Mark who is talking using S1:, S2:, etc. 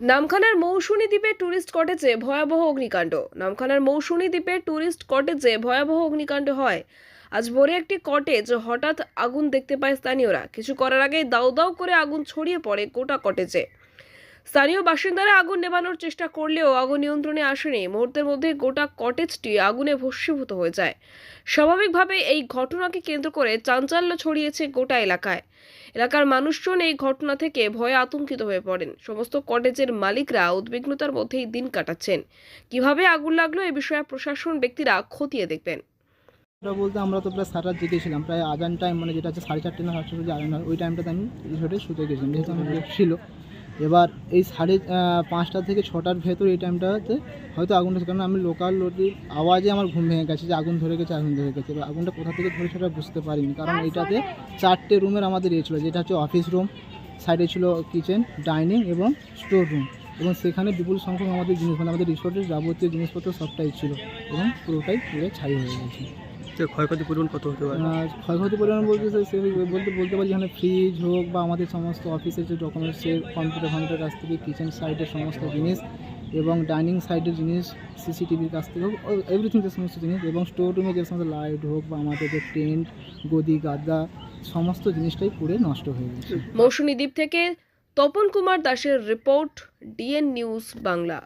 S1: নামখানার মৌসুমী দ্বীপে ট্যুরিস্ট কটেজে ভয়াবহ অগ্নিকাণ্ড। নামখানার মৌসুমী দ্বীপে ট্যুরিস্ট কটেজে ভয়াবহ অগ্নিকাণ্ড হয়। আজ ভোরে একটি কটেজ হঠাৎ আগুন দেখতে পায় স্থানীয়রা। কিছু করার আগে দাউ দাউ করে আগুন ছড়িয়ে পড়ে গোটা কটেজে স্থানীয় বাসিন্দারা আগুন নেভানোর চেষ্টা করলেও আগুন নিয়ন্ত্রণে আসেনি। মুহূর্তের মধ্যে গোটা কটেজটি আগুনে ভস্মীভূত হয়ে যায়। স্বাভাবিকভাবে এই ঘটনাকে কেন্দ্র করে চাঞ্চল্য ছড়িয়েছে গোটা এলাকায়। এলাকার মানুষজন এই ঘটনা থেকে ভয়ে আতঙ্কিত হয়ে পড়েন। সমস্ত কটেজের মালিকরা উদ্বিগ্নতার মধ্যেই দিন কাটাচ্ছেন। কীভাবে আগুন লাগল এ বিষয়ে প্রশাসন ব্যক্তিরা খতিয়ে দেখবেন।
S2: বলতে আমরা তো প্রায় সাড়ে সারা জেগেছিলাম প্রায় আজান টাইম মানে যেটা হচ্ছে সাড়ে চারটে না সাড়ে চারটে ওই টাইমটাতে আমি রিসোর্টে শুতে গেছিলাম। যেহেতু আমার ছিল। এবার এই সাড়ে পাঁচটা থেকে ছটার ভেতর এই টাইমটাতে হয়তো আগুনটা কারণ আমি লোকাল লোকের আওয়াজে আমার ঘুম ভেঙে গেছে যে আগুন ধরে গেছে, আগুন ধরে গেছে। এবার আগুনটা কোথা থেকে ধরে সেটা বুঝতে পারিনি। কারণ এটাতে চারটে রুমের আমাদের ইয়ে ছিল, যেটা হচ্ছে অফিস রুম সাইডে ছিল কিচেন ডাইনিং এবং স্টোর রুম এবং সেখানে বিপুল সংখ্যক আমাদের জিনিস মানে আমাদের রিসোর্টের যাবতীয় জিনিসপত্র সবটাই ছিল এবং পুরোটাই পুরো ছাই হয়ে গেছে।
S3: যে ক্ষয়ক্ষতি পরিমাণ কত হতে পারে?
S2: ক্ষয়ক্ষতি পরিমাণ বলতে স্যার সে বলতে বলতে পারি যেখানে ফ্রিজ হোক বা আমাদের সমস্ত অফিসের যে ডকুমেন্টসের কম্পিউটার কম্পিউটার কাছ থেকে কিচেন সাইডের সমস্ত জিনিস এবং ডাইনিং সাইডের জিনিস সিসিটিভির কাছ থেকে হোক এভরিথিং যে সমস্ত জিনিস এবং স্টোর রুমে যে সমস্ত লাইট হোক বা আমাদের যে টেন্ট গদি গাদা সমস্ত জিনিসটাই পুড়ে নষ্ট হয়ে গেছে।
S1: মৌসুমী দ্বীপ থেকে তপন কুমার দাসের রিপোর্ট ডিএন নিউজ বাংলা।